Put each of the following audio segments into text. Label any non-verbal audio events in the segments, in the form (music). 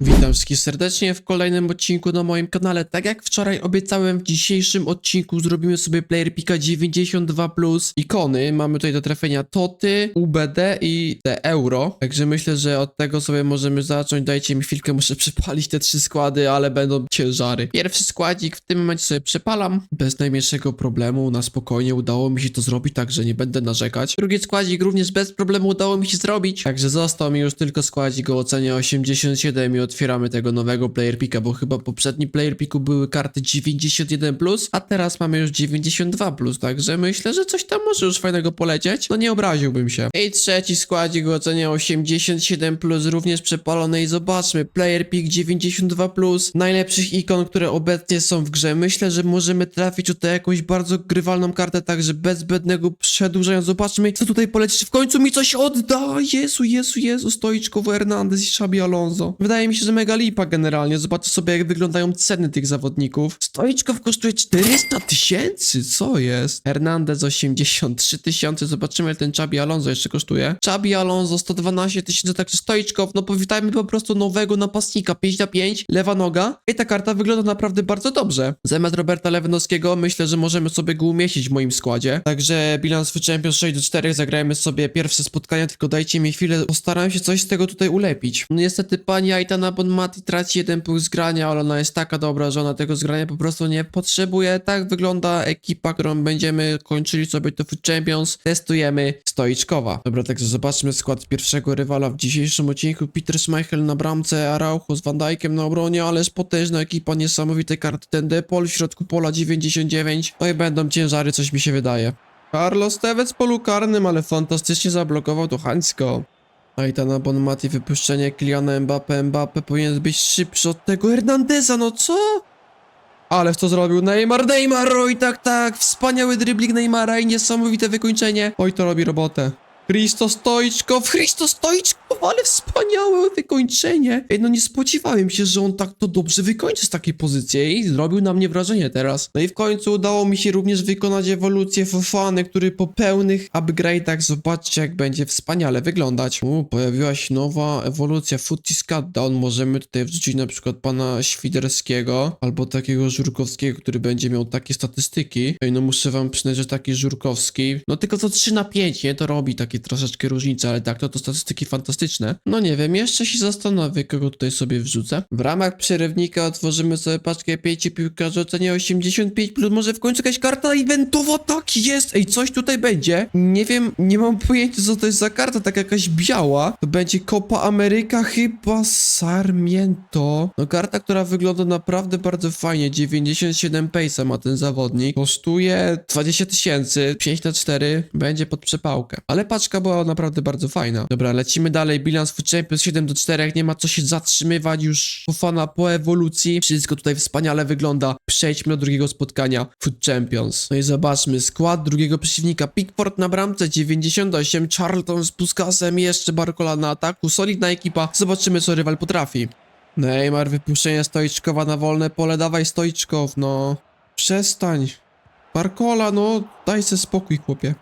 від Witam wszystkich serdecznie w kolejnym odcinku na moim kanale. Tak jak wczoraj obiecałem, w dzisiejszym odcinku zrobimy sobie Player Pika 92+. Ikony, mamy tutaj do trafienia Toty, UBD i te Euro. Także myślę, że od tego sobie możemy zacząć. Dajcie mi chwilkę, muszę (laughs) przepalić te trzy składy, ale będą ciężary. Pierwszy składzik w tym momencie sobie przepalam. Bez najmniejszego problemu, na spokojnie udało mi się to zrobić, także nie będę narzekać. Drugi składzik również bez problemu udało mi się zrobić. Także został mi już tylko składzik o ocenie 87 i otwieramy tego nowego player picka, bo chyba poprzedni player picku były karty 91+, a teraz mamy już 92+, także myślę, że coś tam może już fajnego polecieć. No nie obraziłbym się. I trzeci składzik o ocenie 87+, również przepalony i zobaczmy, player pick 92+, najlepszych ikon, które obecnie są w grze. Myślę, że możemy trafić tutaj jakąś bardzo grywalną kartę, także bez zbędnego przedłużenia. Zobaczmy, co tutaj poleci. Czy w końcu mi coś odda? Jezu, Jezu, Jezu, Stoiczkowo Hernandez i Xabi Alonso. Wydaje mi się, że mega lipa generalnie. Zobaczcie sobie, jak wyglądają ceny tych zawodników. Stoiczkow kosztuje 400 tysięcy, co jest? Hernandez 83 tysiące, zobaczymy, ile ten Xabi Alonso jeszcze kosztuje. Xabi Alonso 112 tysięcy, także Stoiczkow, no powitajmy po prostu nowego napastnika, 5 na 5, lewa noga. I ta karta wygląda naprawdę bardzo dobrze. Zamiast Roberta Lewandowskiego myślę, że możemy sobie go umieścić w moim składzie. Także bilans w Champions 6 do 4, zagrajmy sobie pierwsze spotkania, tylko dajcie mi chwilę, postaram się coś z tego tutaj ulepić. No niestety pani Aitana Bonmati traci jeden punkt z grania, ale ona jest taka dobra, że ona tego zgrania po prostu nie potrzebuje. Tak wygląda ekipa, którą będziemy kończyli sobie to w Champions. Testujemy Stoiczkowa. Dobra, także zobaczmy skład pierwszego rywala w dzisiejszym odcinku. Peter Schmeichel na bramce, Araujo z Van Dijkiem na obronie, ależ potężna ekipa, niesamowite karty. Ten Depol w środku pola 99. No i będą ciężary, coś mi się wydaje. Carlos Tevez polu karnym, ale fantastycznie zablokował to Hańsko. Aitana Bonmati, wypuszczenie Kyliana Mbappe. Mbappe powinien być szybszy od tego Hernandeza, no co? Ale co zrobił Neymar? Neymar, oj tak, tak, wspaniały dribbling Neymara i niesamowite wykończenie. Oj, to robi robotę. Christo Stoiczkow, Christo Stoiczkow, ale wspaniałe wykończenie. Ej, no nie spodziewałem się, że on tak to dobrze wykończy z takiej pozycji i zrobił na mnie wrażenie teraz. No i w końcu udało mi się również wykonać ewolucję Fofany, który po pełnych upgrade'ach, zobaczcie jak będzie wspaniale wyglądać. U, pojawiła się nowa ewolucja Footies Down. Możemy tutaj wrzucić na przykład pana Świderskiego albo takiego Żurkowskiego, który będzie miał takie statystyki. Ej, no muszę wam przyznać, że taki Żurkowski, no tylko co 3 na 5, nie? To robi takie troszeczkę różnice, ale tak, to to statystyki fantastyczne. No nie wiem, jeszcze się zastanowię, kogo tutaj sobie wrzucę. W ramach przerywnika otworzymy sobie paczkę 5 piłkarzy o cenie 85 plus może w końcu jakaś karta eventowa, tak jest! Ej, coś tutaj będzie. Nie wiem, nie mam pojęcia, co to jest za karta, tak jakaś biała. To będzie Copa Ameryka, chyba Sarmiento. No karta, która wygląda naprawdę bardzo fajnie. 97 pace'a ma ten zawodnik. Kosztuje 20 tysięcy, 5 na 4 będzie pod przepałkę. Ale paczka była naprawdę bardzo fajna. Dobra, lecimy dalej. Bilans w Champions 7 do 4. Nie ma co się zatrzymywać już. Fofana po ewolucji. Wszystko tutaj wspaniale wygląda. Przejdźmy do drugiego spotkania Food Champions. No i zobaczmy. Skład drugiego przeciwnika. Pickford na bramce 98. Charlton z Puskasem. Jeszcze Barcola na ataku. Solidna ekipa. Zobaczymy co rywal potrafi. Neymar, wypuszczenie Stoiczkowa na wolne pole. Dawaj Stoiczkow, no. Przestań. Barcola, no. Daj se spokój, chłopie.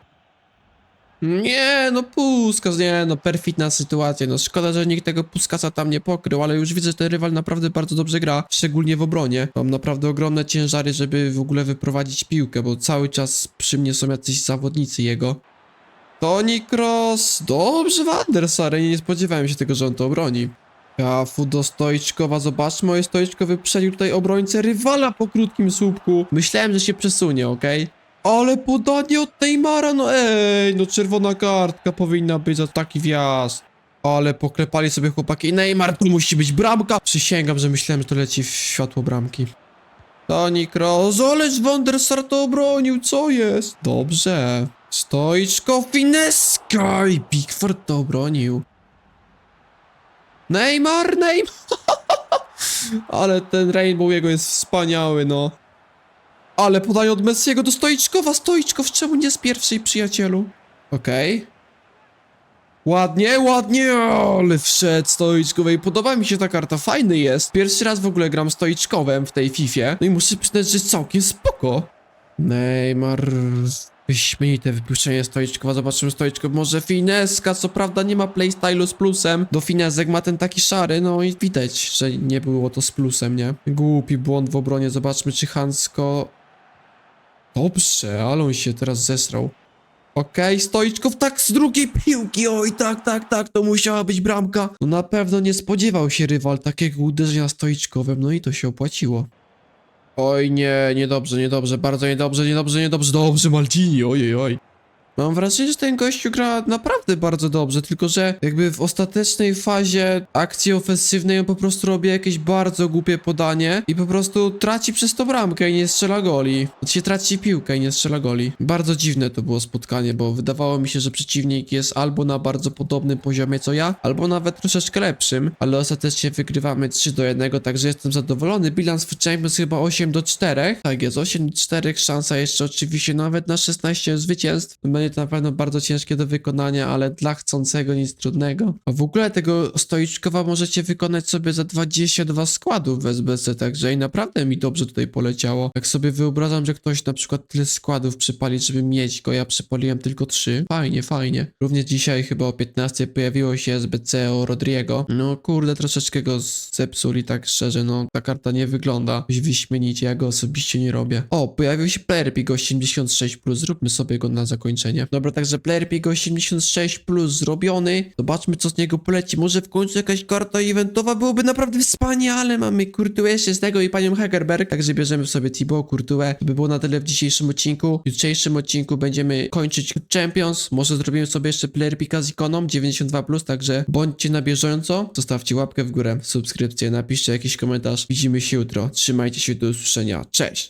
Nie, no Puskas, nie, no perfidna sytuacja, no szkoda, że nikt tego Puskasa tam nie pokrył, ale już widzę, że ten rywal naprawdę bardzo dobrze gra, szczególnie w obronie. Mam naprawdę ogromne ciężary, żeby w ogóle wyprowadzić piłkę, bo cały czas przy mnie są jacyś zawodnicy jego. Toni Kroos, dobrze Wandersar, nie spodziewałem się tego, że on to obroni. Kafu do Stoiczkowa, zobaczmy, moje Stoiczko wyprzedził tutaj obrońcę rywala po krótkim słupku. Myślałem, że się przesunie, okej? Ale podanie od Neymara, no ej, no czerwona kartka powinna być za taki wjazd. Ale poklepali sobie chłopaki. Neymar, tu musi być bramka. Przysięgam, że myślałem, że to leci w światło bramki. Toni Kroos, ależ Van der Sar to obronił, co jest? Dobrze. Stoiczko, fineska i Pickford to obronił. Neymar, Neymar. (laughs) Ale ten Rainbow jego jest wspaniały, no. Ale podanie od Messiego do Stoiczkowa. Stoiczkow, czemu nie z pierwszej, przyjacielu? Okej. Ładnie, ładnie, ale wszedł Stoiczkowej. Podoba mi się ta karta, fajny jest. Pierwszy raz w ogóle gram Stoiczkowem w tej Fifie. No i muszę przyznać, że jest całkiem spoko. Neymar Wyśmienite wypuszczenie Stoiczkowa, zobaczymy Stoiczko, może fineska, co prawda nie ma playstylu z plusem, do finesek ma ten taki szary, no i widać, że nie było to z plusem, nie? Głupi błąd w obronie, zobaczmy czy Hansko... Dobrze, ale on się teraz zesrał. Okej, Stoiczkow tak z drugiej piłki, oj tak, tak, tak, to musiała być bramka. No na pewno nie spodziewał się rywal takiego uderzenia Stoiczkowem, no i to się opłaciło. Oj nie, niedobrze, niedobrze, bardzo niedobrze, niedobrze, niedobrze, dobrze Maldini, ojej, oj. Mam wrażenie, że ten gościu gra naprawdę bardzo dobrze, tylko że jakby w ostatecznej fazie akcji ofensywnej on po prostu robi jakieś bardzo głupie podanie i po prostu traci przez to bramkę i nie strzela goli. Znaczy traci piłkę i nie strzela goli. Bardzo dziwne to było spotkanie, bo wydawało mi się, że przeciwnik jest albo na bardzo podobnym poziomie co ja, albo nawet troszeczkę lepszym, ale ostatecznie wygrywamy 3 do 1, także jestem zadowolony. Bilans w Champions chyba 8 do 4. Tak jest, 8 do 4, szansa jeszcze oczywiście nawet na 16 zwycięstw. Będzie na pewno bardzo ciężkie do wykonania, ale dla chcącego nic trudnego. A w ogóle tego stoiczkowa możecie wykonać sobie za 22 składów w SBC, także i naprawdę mi dobrze tutaj poleciało. Jak sobie wyobrażam, że ktoś na przykład tyle składów przypali, żeby mieć go, ja przypaliłem tylko 3. Fajnie, fajnie. Również dzisiaj chyba o 15 pojawiło się SBC o Rodriego. No kurde, troszeczkę go zepsuli, tak szczerze, no ta karta nie wygląda wyśmienicie, ja go osobiście nie robię. O, pojawił się Player Pick 86+, plus. zróbmy sobie go na zakończenie. Dobra, także Player Pick 86+, plus zrobiony. Zobaczmy, co z niego poleci. Może w końcu jakaś karta eventowa byłoby naprawdę wspaniale. Mamy Kurtuę jeszcze z tego i panią Hegerberg, także bierzemy sobie Thibaut Kurtuę. To by było na tyle w dzisiejszym odcinku. W jutrzejszym odcinku będziemy kończyć Champions. Może zrobimy sobie jeszcze Player Picka z ikoną 92+, plus, także bądźcie na bieżąco. Zostawcie łapkę w górę, subskrypcję, napiszcie jakiś komentarz. Widzimy się jutro. Trzymajcie się, do usłyszenia. Cześć!